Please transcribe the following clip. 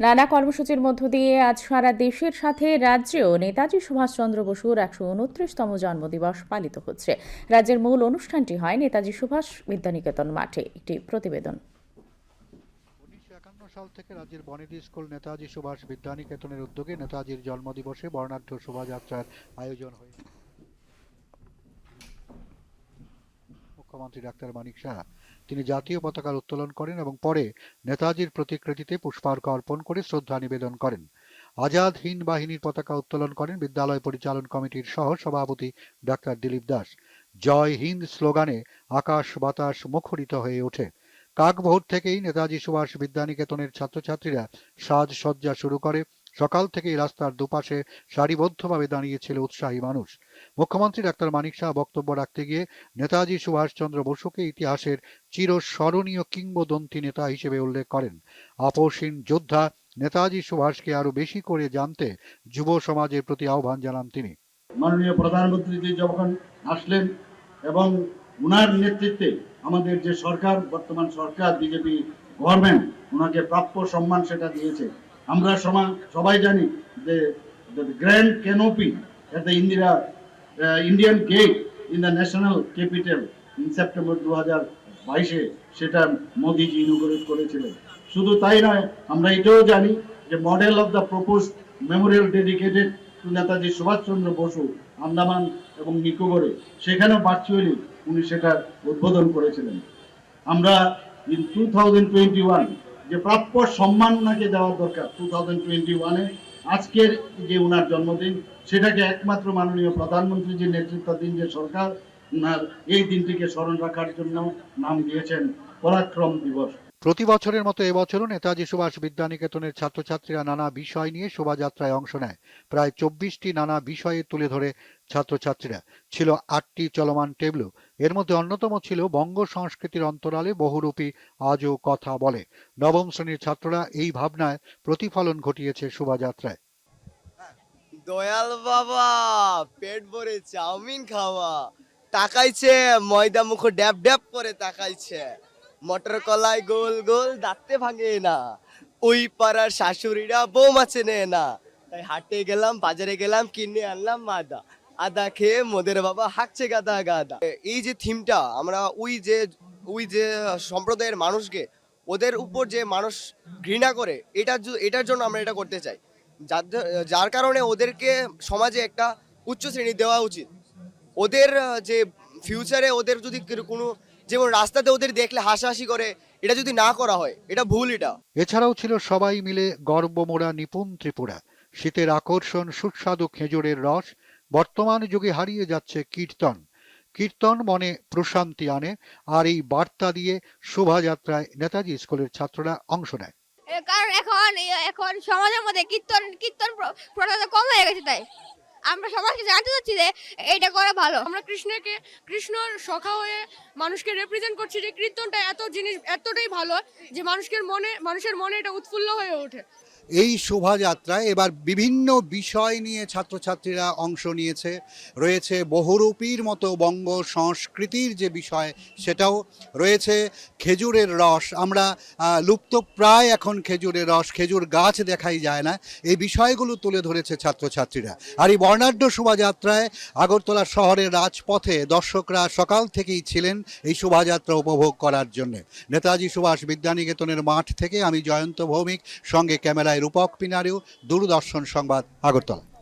নানা কর্মসূচির মধ্য দিয়ে আজ সারা দেশের সাথে রাজ্যেও নেতাজি সুভাষচন্দ্র বসুর একশো উনত্রিশতম জন্মদিবস পালিত হচ্ছে। রাজ্যের মূল অনুষ্ঠানটি হয় নেতাজি সুভাষ বিদ্যানিকেতন মাঠে। একটি প্রতিবেদন। সাল থেকে রাজ্যের বনেদি স্কুল নেতাজি সুভাষ বিদ্যানিকেতনের উদ্যোগে নেতাজির জন্মদিবসে বর্ণাঢ্য শোভাযাত্রার আয়োজন হয়েছে। মুখ্যমন্ত্রী ডাক্তার মানিক সাহা। তিনি জাতীয় পতাকার উত্তোলন করেন এবং পরে নেতাজির প্রতিকৃতিতে পুষ্পার্ঘ অর্পণ করে শ্রদ্ধা নিবেদন করেন। আজাদ হিন্দ বাহিনীর পতাকা উত্তোলন করেন বিদ্যালয় পরিচালন কমিটির সহ সভাপতি ডাক্তার দিলীপ দাস। জয় হিন্দ স্লোগানে আকাশ বাতাস মুখরিত হয়ে ওঠে। কাকভোর থেকেই নেতাজি সুভাষ বিদ্যানিকেতনের ছাত্রছাত্রীরা সাজসজ্জা শুরু করে। সকাল থেকেই রাস্তার দুপাশে সারিবদ্ধভাবে দাঁড়িয়েছিল উৎসাহী মানুষ। মুখ্যমন্ত্রী ডাক্তার মানিক শাহ বক্তব্য রাখতে গিয়ে নেতাজি সুভাষচন্দ্র বসুকে ইতিহাসের চিরস্মরণীয় কিংবদন্তি নেতা হিসেবে উল্লেখ করেন। আপোষহীন যোদ্ধা নেতাজি সুভাষকে আরও বেশি করে জানতে যুব সমাজের প্রতি আহ্বান জানান তিনি। মাননীয় প্রধানমন্ত্রীজি যখন আসলেন এবং উনার নেতৃত্বে আমাদের যে সরকার, বর্তমান সরকার, বিজেপি গভর্নমেন্ট ওনাকে প্রাপ্য সম্মান সেটা দিয়েছে। আমরা সবাই জানি যে grand canopy at Indira Indian gate in the national capital in September দু হাজার বাইশে সেটা মোদিজি ইনোগ্রেট করেছিলেন। শুধু তাই নয়, আমরা এটাও জানি যে model of the propose memorial dedicated to Netaji Subhashchandra Bose Andaman এবং নিকোবরে সেখানেও ভার্চুয়ালি উনি সেটা উদ্বোধন করেছিলেন। আমরা in two thousand twenty one যে প্রাপ্য সম্মান ওনাকে দেওয়ার দরকার টু থাউজেন্ড টোয়েন্টি ওয়ানে আজকের যে উনার জন্মদিন, সেটাকে একমাত্র মাননীয় প্রধানমন্ত্রী যে নেতৃত্বাধীন যে সরকার, উনার এই দিনটিকে স্মরণ রাখার জন্য নাম দিয়েছেন পরাক্রম দিবস। প্রতি বছরের মতো এবছরও নেতাজি সুভাষ বিদ্যানিকেতনের ছাত্রছাত্রীরা নানা বিষয় নিয়ে শোভাযাত্রায় অংশ নেয়। প্রায় চব্বিশটি নানা বিষয়ে তুলে ধরে ছাত্রছাত্রীরা। ছিল আটটি চলমান টেবলু এর মধ্যে অন্যতম ছিল বঙ্গ সংস্কৃতির অন্তরালে বহুরূপী আজও কথা বলে। নবম শ্রেণির ছাত্ররা এই ভাবনায় প্রতিফলন ঘটিয়েছে শোভাযাত্রায়। দয়াল বাবা, পেট ভরে চাউমিন খাওয়া। তাকাইছে, ময়দা মুখ ড্যাব ড্যাব করে তাকাইছে। মটর কলাই গোল গোল দাঁতে ভাঙে না। ওই পাড়ার শাশুড়িরা বৌমা চেনে না। তাই হাটে গেলাম, বাজারে গেলাম, কিনে আনলাম মাদা। আদা খেয়ে মোদের বাবা হাঁকছে গাদা গাদা। এই যে থিমটা, আমরা ওই যে ওই যে সম্প্রদায়ের মানুষকে, ওদের উপর যে মানুষ ঘৃণা করে এটার এটার জন্য আমরা এটা করতে চাই। যার যার কারণে ওদেরকে সমাজে একটা উচ্চ শ্রেণি দেওয়া উচিত। ওদের যে ফিউচারে ওদের যদি কোনো, যেমন রাস্তাতে ওদের দেখলে হাসাহাসি করে, এটা যদি না করা হয়, এটা ভুল এটা। এছাড়াও ছিল সবাই মিলে গর্বমোড়া নিপুণ ত্রিপুরা। শীতের আকর্ষণ, সুস্বাদু খেজুরের রস বর্তমান যুগে হারিয়ে যাচ্ছে কীর্তন। কীর্তন মনে প্রশান্তি আনে আর এই বার্তা দিয়ে শোভাযাত্রায় নেতাজি স্কুলের ছাত্ররা অংশ নেয়। কারণ এখন এখন সমাজের মধ্যে কীর্তন কীর্তন প্র- প্রথাটা কম হয়ে গেছে তাই। আমরা সমাজকে জানতে চাচ্ছি যে এইটা করা ভালো। আমরা কৃষ্ণকে কৃষ্ণর সখা হয়ে মানুষকে রিপ্রেজেন্ট করছি যে কীর্তনটা এত জিনিস এতটাই ভালো যে মানুষের মনে মানুষের মনে এটা উৎফুল্ল হয়ে ওঠে। এই শোভাযাত্রায় এবার বিভিন্ন বিষয় নিয়ে ছাত্রছাত্রীরা অংশ নিয়েছে। রয়েছে বহুরূপীর মতো বঙ্গ সংস্কৃতির যে বিষয়, সেটাও রয়েছে। খেজুরের রস, আমরা লুপ্ত প্রায় এখন খেজুরের রস, খেজুর গাছ দেখাই যায় না। এই বিষয়গুলো তুলে ধরেছে ছাত্রছাত্রীরা। আর এই বর্ণাঢ্য শোভাযাত্রায় আগরতলা শহরের রাজপথে দর্শকরা সকাল থেকেই ছিলেন এই শোভাযাত্রা উপভোগ করার জন্য। নেতাজি সুভাষ বিদ্যানিকেতনের মাঠ থেকে আমি জয়ন্ত ভৌমিক, সঙ্গে ক্যামেরায় রূপক পিনারেও দূরদর্শন সংবাদ আগরতলা।